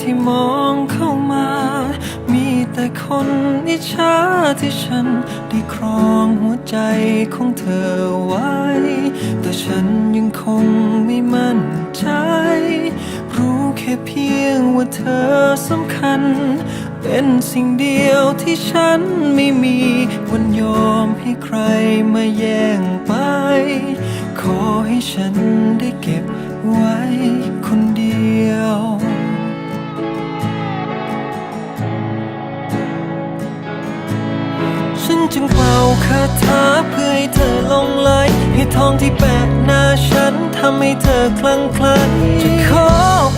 ที่มองเข้ามา มีแต่คนนิชาที่ฉัน ได้ครองหัวใจของเธอไว้ แต่ฉันยังคงไม่มั่นใจ ว่าเธอสำคัญ เป็นสิ่งเดียวที่ฉันไม่มีวันยอมให้ใครมาแย่งไป ขอให้ฉันได้เก็บไว้คนเดียวฉันจึงเป่าคาถาเพื่อให้เธอลงไหลให้ทองที่แปะหน้าฉันทำให้เธอคลั่งไคล้จะขอ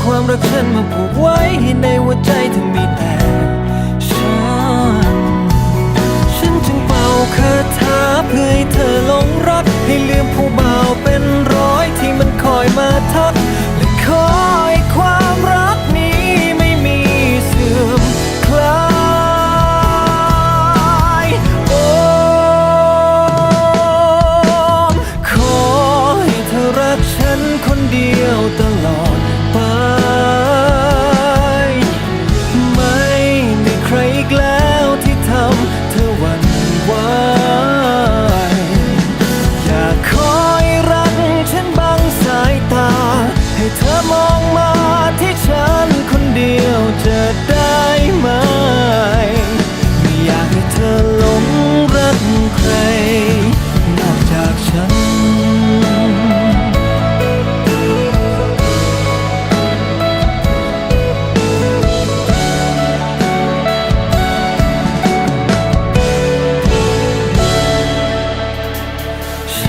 ความรักฉันมาผูกไว้ในหัวใจเธอมีแต่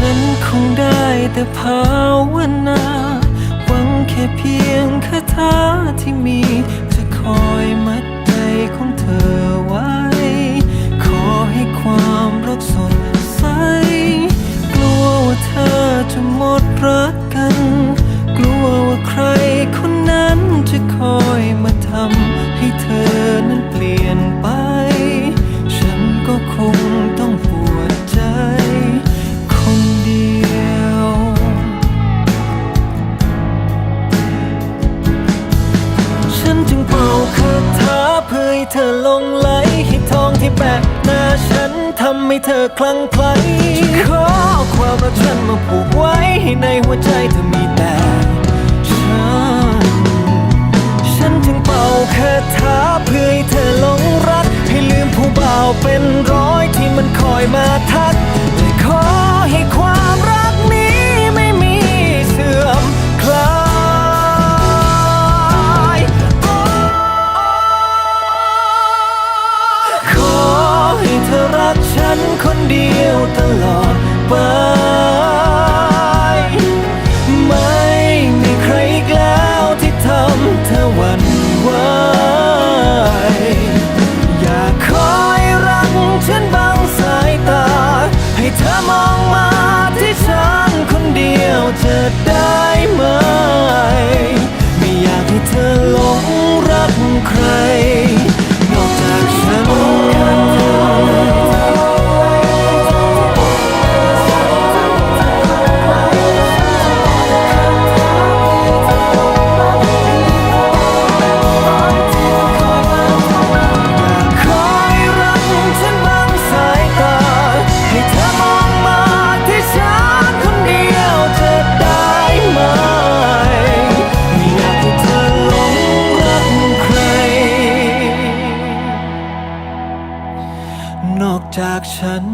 ฉันคงได้แต่ภาวนา หวังแค่เพียงคาถาที่มี จะคอยมัดใจของเธอ เธอลงไหลให้ทองที่แบกหน้าฉันทำให้เธอคลั่งไคล้ขอความรัก คนเดียวตลอดไป ฉัน